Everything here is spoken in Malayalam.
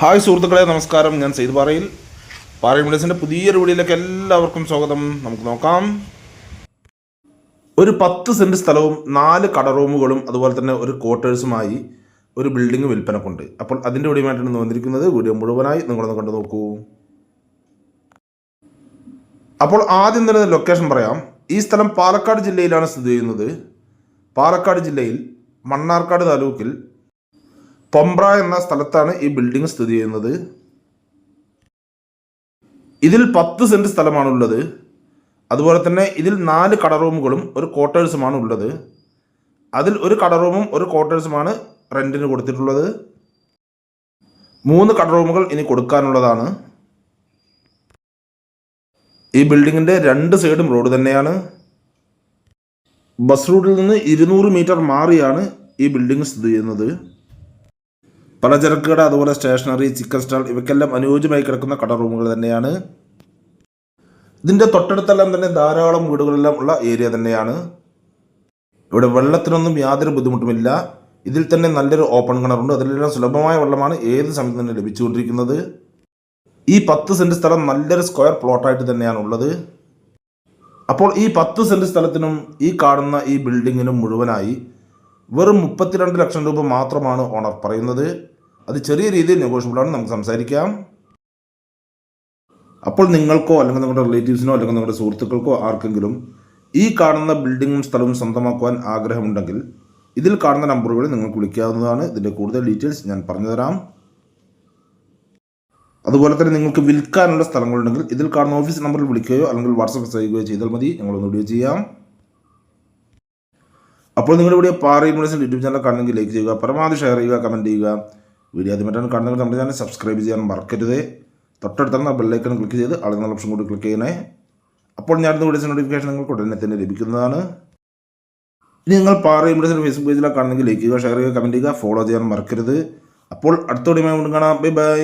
ഹായ് സുഹൃത്തുക്കളെ നമസ്കാരം. ഞാൻ സെയ്ത് പാറയിൽ. പാറയിൽ മെഡിസിന്റെ പുതിയൊരു വീഡിയോയിലേക്ക് എല്ലാവർക്കും സ്വാഗതം. നമുക്ക് നോക്കാം. ഒരു പത്ത് സെന്റ് സ്ഥലവും നാല് കട റൂമുകളും അതുപോലെ തന്നെ ഒരു ക്വാർട്ടേഴ്സുമായി ഒരു ബിൽഡിംഗ് വിൽപ്പനക്കുണ്ട്. അപ്പോൾ അതിന്റെ വീഡിയോമായിട്ടാണ് വന്നിരിക്കുന്നത്. വീഡിയോ മുഴുവനായി നിങ്ങളൊന്ന് കണ്ടു നോക്കൂ. അപ്പോൾ ആദ്യം തന്നെ ലൊക്കേഷൻ പറയാം. ഈ സ്ഥലം പാലക്കാട് ജില്ലയിലാണ് സ്ഥിതി ചെയ്യുന്നത്. പാലക്കാട് ജില്ലയിൽ മണ്ണാർക്കാട് താലൂക്കിൽ പൊമ്പ്ര എന്ന സ്ഥലത്താണ് ഈ ബിൽഡിംഗ് സ്ഥിതി ചെയ്യുന്നത്. ഇതിൽ പത്ത് സ്ഥലമാണ് ഉള്ളത് അതുപോലെ തന്നെ ഇതിൽ നാല് കട റൂമുകളും ഒരു ക്വാർട്ടേഴ്സുമാണ് ഉള്ളത്. അതിൽ ഒരു കട റൂമും ഒരു ക്വാർട്ടേഴ്സുമാണ് റെന്റിന് കൊടുത്തിട്ടുള്ളത്. മൂന്ന് കട റൂമുകൾ ഇനി കൊടുക്കാനുള്ളതാണ്. ഈ ബിൽഡിങ്ങിന്റെ രണ്ട് സൈഡും റോഡ് തന്നെയാണ്. ബസ് റൂട്ടിൽ നിന്ന് ഇരുന്നൂറ് മീറ്റർ മാറിയാണ് ഈ ബിൽഡിംഗ് സ്ഥിതി ചെയ്യുന്നത്. പലചരക്ക് കട അതുപോലെ സ്റ്റേഷനറി ചിക്കൻ സ്റ്റാൾ ഇവയ്ക്കെല്ലാം അനുയോജ്യമായി കിടക്കുന്ന കട റൂമുകൾ തന്നെയാണ്. ഇതിന്റെ തൊട്ടടുത്തെല്ലാം തന്നെ ധാരാളം വീടുകളെല്ലാം ഉള്ള ഏരിയ തന്നെയാണ്. ഇവിടെ വെള്ളത്തിനൊന്നും യാതൊരു ബുദ്ധിമുട്ടുമില്ല. ഇതിൽ തന്നെ നല്ലൊരു ഓപ്പൺ കിണറുണ്ട്. അതിലെല്ലാം സുലഭമായ വെള്ളമാണ് ഏത് സമയത്ത് തന്നെ ലഭിച്ചുകൊണ്ടിരിക്കുന്നത്. ഈ പത്ത് സെന്റ് സ്ഥലം നല്ലൊരു സ്ക്വയർ പ്ലോട്ടായിട്ട് തന്നെയാണ് ഉള്ളത്. അപ്പോൾ ഈ പത്ത് സെന്റ് സ്ഥലത്തിനും ഈ കാണുന്ന ഈ ബിൽഡിങ്ങിനും മുഴുവനായി വെറും മുപ്പത്തിരണ്ട് ലക്ഷം രൂപ മാത്രമാണ് ഓണർ പറയുന്നത്. അത് ചെറിയ രീതിയിൽ നെഗോഷ്യബിളാണ് നമുക്ക് സംസാരിക്കാം. അപ്പോൾ നിങ്ങൾക്കോ അല്ലെങ്കിൽ നിങ്ങളുടെ റിലേറ്റീവ്സിനോ അല്ലെങ്കിൽ നിങ്ങളുടെ സുഹൃത്തുക്കൾക്കോ ആർക്കെങ്കിലും ഈ കാണുന്ന ബിൽഡിങ്ങും സ്ഥലവും സ്വന്തമാക്കുവാൻ ആഗ്രഹമുണ്ടെങ്കിൽ ഇതിൽ കാണുന്ന നമ്പറുകളിൽ നിങ്ങൾക്ക് വിളിക്കാവുന്നതാണ്. ഇതിന്റെ കൂടുതൽ ഡീറ്റെയിൽസ് ഞാൻ പറഞ്ഞുതരാം. അതുപോലെ തന്നെ നിങ്ങൾക്ക് വിൽക്കാനുള്ള സ്ഥലങ്ങളുണ്ടെങ്കിൽ ഇതിൽ കാണുന്ന ഓഫീസ് നമ്പറിൽ വിളിക്കുകയോ അല്ലെങ്കിൽ വാട്സപ്പ് ചെയ്യുകയോ ചെയ്താൽ മതി. ഞങ്ങളൊന്ന് വീഡിയോ ചെയ്യാം. അപ്പോൾ നിങ്ങളുടെ ഇവിടെ പാറ യൂട്യൂബ് ചാനൽ കാണണമെങ്കിൽ ലൈക്ക് ചെയ്യുക പരമാവധി ഷെയർ ചെയ്യുക കമന്റ് ചെയ്യുക. വീഡിയോ ആദ്യമായിട്ടാണ് കാണുന്നത്. നമ്മുടെ ചാനൽ സബ്സ്ക്രൈബ് ചെയ്യാൻ മറക്കരുത്. തൊട്ടടുത്തുള്ള ബെല്ലൈക്കൺ ക്ലിക്ക് ചെയ്ത് ആളുകൾ ഓപ്ഷൻ കൂടി ക്ലിക്ക് ചെയ്യണേ. അപ്പോൾ ഞാൻ വീഡിയോസ് നോട്ടിഫിക്കേഷൻ നിങ്ങൾക്ക് ഉടനെ തന്നെ ലഭിക്കുന്നതാണ്. ഇനി നിങ്ങൾ പാറ യൂണിവേഴ്സിറ്റി ഫേസ്ബുക്ക് പേജിലാണ് കാണുന്നെങ്കിൽ ലൈക്ക് ചെയ്യുക ഷെയർ ചെയ്യുക കമന്റ് ചെയ്യുക ഫോളോ ചെയ്യാൻ മറക്കരുത്. അപ്പോൾ അടുത്ത വീഡിയോ വീണ്ടും കാണാം. Bye bye